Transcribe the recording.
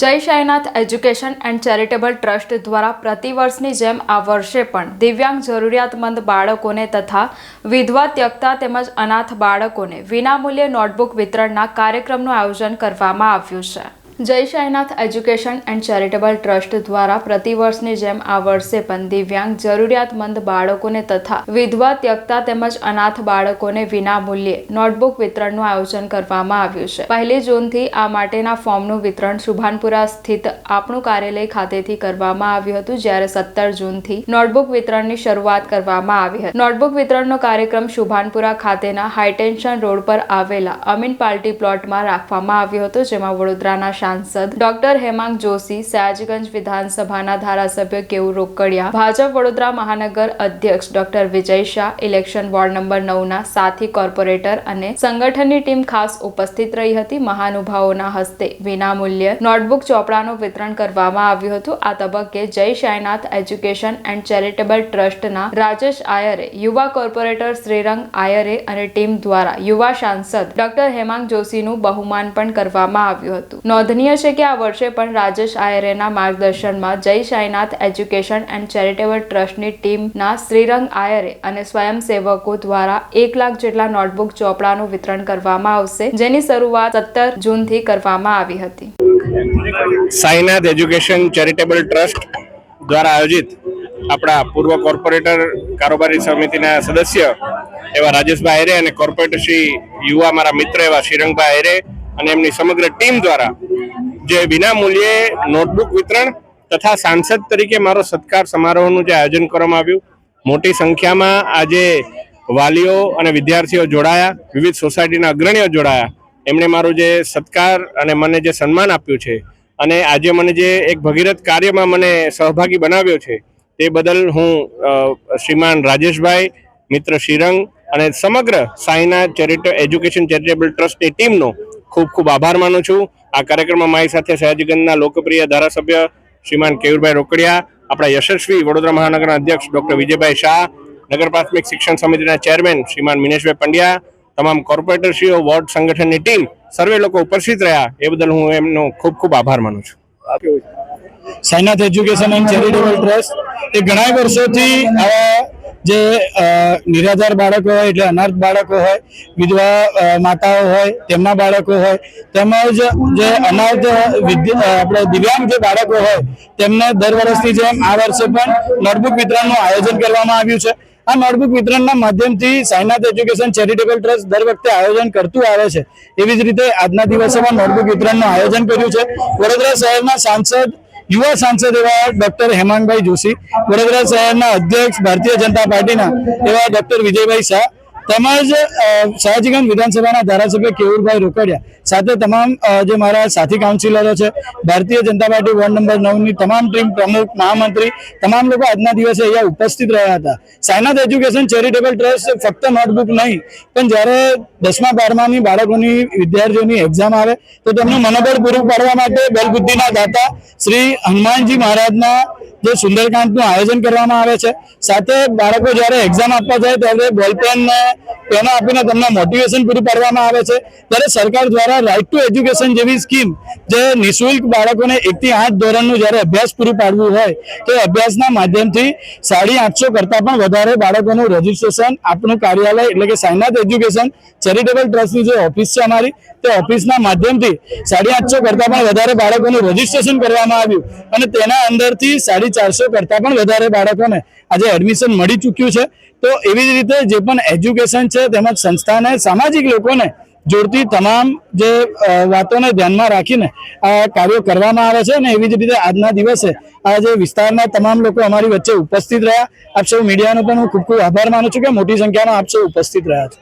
Jai Sainath education and charitable trust દ્વારા પ્રતિવર્ષની જેમ આ વર્ષે પણ દિવ્યાંગ જરૂરિયાતમંદ બાળકોને તથા વિધવા ત્યક્તા તેમજ અનાથ બાળકોને વિનામૂલ્યે નોટબુક વિતરણના કાર્યક્રમનું આયોજન કરવામાં આવ્યું છે. Jai Sainath education and charitable trust દ્વારા પ્રતિવર્ષની જેમ આ વર્ષે પણ દિવ્યાંગ, જરૂરિયાતમંદ બાળકોને તથા વિધવા, ત્યક્તા તેમજ અનાથ બાળકોને વિનામૂલ્યે નોટબુક વિતરણનું આયોજન કરવામાં આવ્યું છે. પહેલી જૂનથી આ માટેના ફોર્મનું વિતરણ શુભાનપુરા સ્થિત આપણું કાર્યાલય ખાતેથી કરવામાં આવ્યું હતું, જ્યારે સત્તર જૂનથી નોટબુક વિતરણની શરૂઆત કરવામાં આવી હતી. નોટબુક વિતરણનો કાર્યક્રમ શુભાનપુરા ખાતેના હાઈટેન્શન રોડ પર આવેલા અમીન પાર્ટી પ્લોટમાં રાખવામાં આવ્યો હતો, જેમાં વડોદરાના સાંસદ ડોક્ટર હેમાંગ જોશી, સયાજગંજ વિધાનસભાના ધારાસભ્ય કેવું રોકડિયા, ભાજપ વડોદરા મહાનગર અધ્યક્ષ doctor Vijay Shah, election ward number નવના સાથી કોર્પોરેટર અને સંગઠનની ટીમ ખાસ ઉપસ્થિત રહી હતી. મહાનુભાવોના હસ્તે વિનામૂલ્ય નોટબુક ચોપડાનું વિતરણ કરવામાં આવ્યું હતું. આ તબક્કે જય શાયનાથ એજ્યુકેશન એન્ડ ચેરિટેબલ ટ્રસ્ટના રાજેશ આયરે, યુવા કોર્પોરેટર શ્રીરંગ આયરે અને ટીમ દ્વારા યુવા સાંસદ ડોક્ટર હેમાંગ જોશીનું બહુમાન પણ કરવામાં આવ્યું હતું. નોંધનીય છે કે આ વર્ષે પણ રાજેશ આયરેના માર્ગદર્શનમાં જય સાઈનાથ એજ્યુકેશન એન્ડ ચેરિટેબલ ટ્રસ્ટની ટીમના શ્રીરંગ આયરે અને સ્વયંસેવકો દ્વારા એક લાખ જેટલા નોટબુક ચોપડાનું વિતરણ કરવામાં આવશે, જેની શરૂઆત સત્તર જૂનથી કરવામાં આવી હતી. સાઈનાથ એજ્યુકેશન ચેરિટેબલ ટ્રસ્ટ દ્વારા આયોજિત આપણા પૂર્વ કોર્પોરેટર કારોબારી સમિતિના સદસ્ય એવા રાજેશભાઈ આયરે અને કોર્પોરેટર શ્રી યુવા મારા મિત્ર એવા શ્રીરંગભાઈ આયરે અને એમની સમગ્ર ટીમ દ્વારા જે વિના મૂલ્યે નોટબુક વિતરણ તથા સાંસદ તરીકે મારો સત્કાર સમારોહનું જે આયોજન કરવામાં આવ્યું. મોટી સંખ્યામાં આજે વાલીઓ અને વિદ્યાર્થીઓ જોડાયા, વિવિધ સોસાયટીના અગ્રણીઓ જોડાયા. એમણે મારું જે સત્કાર અને મને જે સન્માન આપ્યું છે અને આજે મને જે એક ભગીરથ કાર્યમાં મને સહભાગી બનાવ્યો છે, તે બદલ હું શ્રીમાન રાજેશભાઈ, મિત્ર શ્રીરંગ અને સમગ્ર સાઈના ચેરિટે, એજ્યુકેશન ચેરિટેબલ ટ્રસ્ટની ટીમનો ખૂબ ખૂબ આભાર માનું છું. આ કાર્યક્રમમાં મારી સાથે સયાજીગંજના લોકપ્રિય ધારાસભ્ય શ્રીમાન કેયુરભાઈ રોકડિયા, આપણા યશસ્વી વડોદરા મહાનગરના અધ્યક્ષ ડોક્ટર વિજયભાઈ શાહ, નગર પ્રાથમિક શિક્ષણ સમિતિના ચેરમેન શ્રીમાન મિનેશભાઈ પંડ્યા તમામ કોર્પોરેટરશ્રીઓ, વોર્ડ સંગઠનની ટીમ, સર્વે લોકો ઉપસ્થિત રહ્યા. એ બદલ હું એમનો ખૂબ ખૂબ આભાર માનું છું. Sainath education and charitable trust એ ઘણા વર્ષોથી આવા જે નિરાધાર બાળકો હોય એટલે અનાથ બાળકો હોય, વિધવા માતાઓ હોય, તેમના બાળકો હોય, તેમજ જે અનાથ આપણે દિવ્યાંગ જે બાળકો હોય, તેમને દર વર્ષની જેમ આ વર્ષે પણ નોટબુક વિતરણનું આયોજન કરવામાં આવ્યું છે. આ નોટબુક વિતરણના માધ્યમથી સાયનાથ એજ્યુકેશન ચેરિટેબલ ટ્રસ્ટ દર વખતે આયોજન કરતું આવે છે. એવી જ રીતે આજના દિવસે પણ નોટબુક વિતરણનું આયોજન કર્યું છે. વડોદરા શહેરના સાંસદ યુવા સાંસદ એવા ડોક્ટર હેમાંગભાઈ જોશી વડોદરા શહેરના અધ્યક્ષ ભારતીય જનતા પાર્ટીના એવા ડોક્ટર વિજયભાઈ શાહ તેમજ સયાજીગંજ વિધાનસભાના ધારાસભ્ય કેવુરભાઈ રોકડિયા સાથે તમામ જે મારા સાથી કાઉન્સિલરો છે, Bharatiya Janata party ward number નવની તમામ ટીમ પ્રમુખ, મહામંત્રી, તમામ લોકો આજના દિવસે અહીંયા ઉપસ્થિત રહ્યા હતા. સાયનાથ એજ્યુકેશન ચેરિટેબલ ટ્રસ્ટ ફક્ત નોટબુક નહીં, પણ જ્યારે દસમા, બારમાની બાળકોની વિદ્યાર્થીઓની એક્ઝામ આવે, તો તેમનું મનોબળ પૂરું પાડવા માટે બલબુદ્ધિના દાતા શ્રી હનુમાનજી મહારાજના જે સુંદરકાંડનું આયોજન કરવામાં આવે છે. સાથે બાળકો જ્યારે એક્ઝામ આપવા જાય ત્યારે બોલપેન પેનો આપીને તમને મોટિવેશન પૂરું પાડવામાં આવે છે. ત્યારે સરકાર દ્વારા રાઇટ ટુ એજ્યુકેશન જેવી સ્કીમ જે નિઃશુલ્ક બાળકોને એકથી આઠ ધોરણનું જ્યારે અભ્યાસ પૂરું પાડવું હોય તો અભ્યાસના માધ્યમથી સાડી આઠસો કરતાં પણ વધારે બાળકોનું રજીસ્ટ્રેશન આપણું કાર્યાલય એટલે કે સાયનાથ એજ્યુકેશન ચેરિટેબલ ટ્રસ્ટની જે ઓફિસ છે અમારી, તે ઓફિસના માધ્યમથી સાડી આઠસો કરતાં પણ વધારે બાળકોનું રજીસ્ટ્રેશન કરવામાં આવ્યું. અને તેના અંદરથી સાડી ચારસો કરતાં પણ વધારે બાળકોને આજે એડમિશન મળી ચૂક્યું છે. તો એવી જ રીતે જે પણ એજ્યુકેશન છે, તેમજ સંસ્થાને સામાજિક લોકોને જોડતી તમામ જે વાતોને ધ્યાનમાં રાખીને આ કાર્યો કરવામાં આવે છે અને એવી જ રીતે આજના દિવસે આ જે વિસ્તારના તમામ લોકો અમારી વચ્ચે ઉપસ્થિત રહ્યા. આપ સૌ મીડિયાનો પણ હું ખૂબ ખૂબ આભાર માનું છું કે મોટી સંખ્યામાં આપ સૌ ઉપસ્થિત રહ્યા છે.